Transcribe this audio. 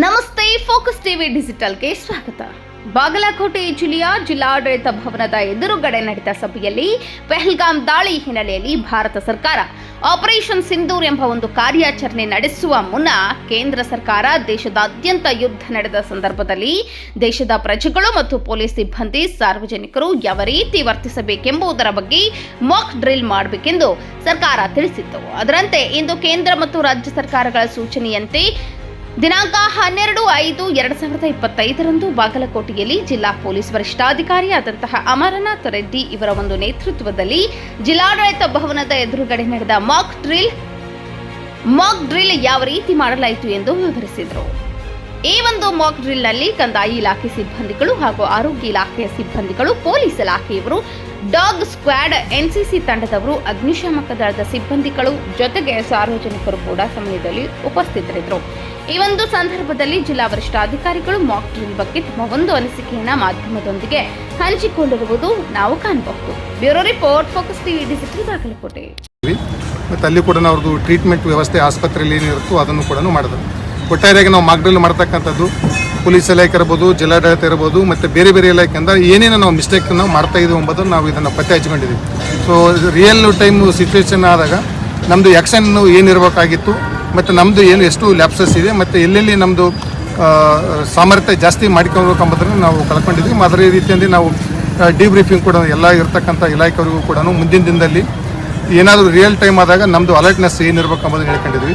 ನಮಸ್ತೆ, focus TV ಡಿಜಿಟಲ್ಗೆ ಸ್ವಾಗತ. ಬಾಗಲಕೋಟೆ ಜಿಲ್ಲೆಯ ಜಿಲ್ಲಾಡಳಿತ ಭವನದ ಎದುರುಗಡೆ ನಡೆದ ಸಭೆಯಲ್ಲಿ ಪೆಹಲ್ಗಾಮ್ ದಾಳಿ ಹಿನ್ನೆಲೆಯಲ್ಲಿ ಭಾರತ ಸರ್ಕಾರ ಆಪರೇಷನ್ ಸಿಂಧೂರ್ ಎಂಬ ಒಂದು ಕಾರ್ಯಾಚರಣೆ ನಡೆಸುವ ಮುನ್ನ ಕೇಂದ್ರ ಸರ್ಕಾರ ದೇಶದಾದ್ಯಂತ ಯುದ್ಧ ನಡೆದ ಸಂದರ್ಭದಲ್ಲಿ ದೇಶದ ಪ್ರಜೆಗಳು ಮತ್ತು ಪೊಲೀಸ್ ಸಿಬ್ಬಂದಿ ಸಾರ್ವಜನಿಕರು ಯಾವ ರೀತಿ ವರ್ತಿಸಬೇಕೆಂಬುದರ ಬಗ್ಗೆ ಮಾಕ್ ಡ್ರಿಲ್ ಮಾಡಬೇಕೆಂದು ಸರ್ಕಾರ ತಿಳಿಸಿತ್ತು. ಅದರಂತೆ ಇಂದು ಕೇಂದ್ರ ಮತ್ತು ರಾಜ್ಯ ಸರ್ಕಾರಗಳ ಸೂಚನೆಯಂತೆ ದಿನಾಂಕ ಹನ್ನೆರಡು ಐದು ಎರಡು ಸಾವಿರದ ಇಪ್ಪತ್ತೈದರಂದು ಬಾಗಲಕೋಟೆಯಲ್ಲಿ ಜಿಲ್ಲಾ ಪೊಲೀಸ್ ವರಿಷ್ಠಾಧಿಕಾರಿಯಾದಂತಹ ಅಮರನಾಥ್ ರೆಡ್ಡಿ ಇವರ ಒಂದು ನೇತೃತ್ವದಲ್ಲಿ ಜಿಲ್ಲಾಡಳಿತ ಭವನದ ಎದುರುಗಡೆ ನಡೆದ ಮಾಕ್ ಡ್ರಿಲ್ ಮಾಕ್ ಡ್ರಿಲ್ ಯಾವ ರೀತಿ ಮಾಡಲಾಯಿತು ಎಂದು ವಿವರಿಸಿದರು. ಈ ಒಂದು ಮಾಕ್ ಡ್ರಿಲ್ನಲ್ಲಿ ಕಂದಾಯ ಇಲಾಖೆ ಸಿಬ್ಬಂದಿಗಳು ಹಾಗೂ ಆರೋಗ್ಯ ಇಲಾಖೆಯ ಸಿಬ್ಬಂದಿಗಳು, ಪೊಲೀಸ್ ಇಲಾಖೆಯವರು, ಡಾಗ್ ಸ್ಕ್ವಾಡ್, ಎನ್ಸಿಸಿ ತಂಡದವರು, ಅಗ್ನಿಶಾಮಕ ದಳದ ಸಿಬ್ಬಂದಿಗಳು ಜೊತೆಗೆ ಸಾರ್ವಜನಿಕರು ಕೂಡ ಸಮಯದಲ್ಲಿ ಉಪಸ್ಥಿತರಿದ್ದರು. ಈ ಒಂದು ಸಂದರ್ಭದಲ್ಲಿ ಜಿಲ್ಲಾ ವರಿಷ್ಠಾಧಿಕಾರಿಗಳು ಮಾಕ್ ಡ್ರಿಲ್ ಬಗ್ಗೆ ತಮ್ಮ ಒಂದು ಅನಿಸಿಕೆಯನ್ನ ಮಾಧ್ಯಮದೊಂದಿಗೆ ಹಂಚಿಕೊಂಡಿರುವುದು ನಾವು ಕಾಣಬಹುದು. Bureau report, focus TV digital Bagalkote. ಮತ್ತು ಅಲ್ಲಿ ಕೂಡ ಅವ್ರದ್ದು ಟ್ರೀಟ್ಮೆಂಟ್ ವ್ಯವಸ್ಥೆ ಆಸ್ಪತ್ರೆಯಲ್ಲಿ ಏನಿರುತ್ತೋ ಅದನ್ನು ಕೂಡ ಮಾಡಿದ್ರು. ಒಟ್ಟಾರೆಯಾಗಿ ನಾವು ಮಾಕ್ ಡ್ರಿಲ್ ಮಾಡ್ತಕ್ಕಂಥದ್ದು ಪೊಲೀಸ್ ಇಲಾಖೆ ಇರ್ಬೋದು, ಜಿಲ್ಲಾಡಳಿತ ಇರ್ಬೋದು, ಮತ್ತು ಬೇರೆ ಬೇರೆ ಇಲಾಖೆಯಿಂದ ಏನೇನು ನಾವು ಮಿಸ್ಟೇಕ್ ನಾವು ಮಾಡ್ತಾ ಇದ್ದೀವಿ ಎಂಬುದನ್ನು ನಾವು ಇದನ್ನು ಪತ್ತೆ ಹಚ್ಕೊಂಡಿದ್ದೀವಿ ಸೊ ರಿಯಲ್ ಟೈಮ್ ಸಿಚುವೇಶನ್ ಆದಾಗ ನಮ್ಮದು ಆ್ಯಕ್ಷನ್ ಏನಿರಬೇಕಾಗಿತ್ತು ಮತ್ತು ನಮ್ಮದು ಏನು ಎಷ್ಟು ಲ್ಯಾಪ್ಸಸ್ ಇದೆ, ಮತ್ತು ಎಲ್ಲೆಲ್ಲಿ ನಮ್ಮದು ಸಾಮರ್ಥ್ಯ ಜಾಸ್ತಿ ಮಾಡ್ಕೊಳ್ಬೇಕು ಎಂಬುದನ್ನು ನಾವು ಕಳ್ಕೊಂಡಿದ್ವಿ ಅದೇ ರೀತಿಯಲ್ಲಿ ನಾವು ಡಿಬ್ರೀಫಿಂಗ್ ಕೂಡ ಎಲ್ಲ ಇರ್ತಕ್ಕಂಥ ಇಲಾಖೆಯವರಿಗೂ ಕೂಡ ಮುಂದಿನ ದಿನದಲ್ಲಿ ಏನಾದರೂ ರಿಯಲ್ ಟೈಮ್ ಆದಾಗ ನಮ್ಮದು ಅಲರ್ಟ್ನೆಸ್ ಏನಿರ್ಬೇಕು ಎಂಬುದನ್ನು ಹೇಳ್ಕೊಂಡಿದ್ವಿ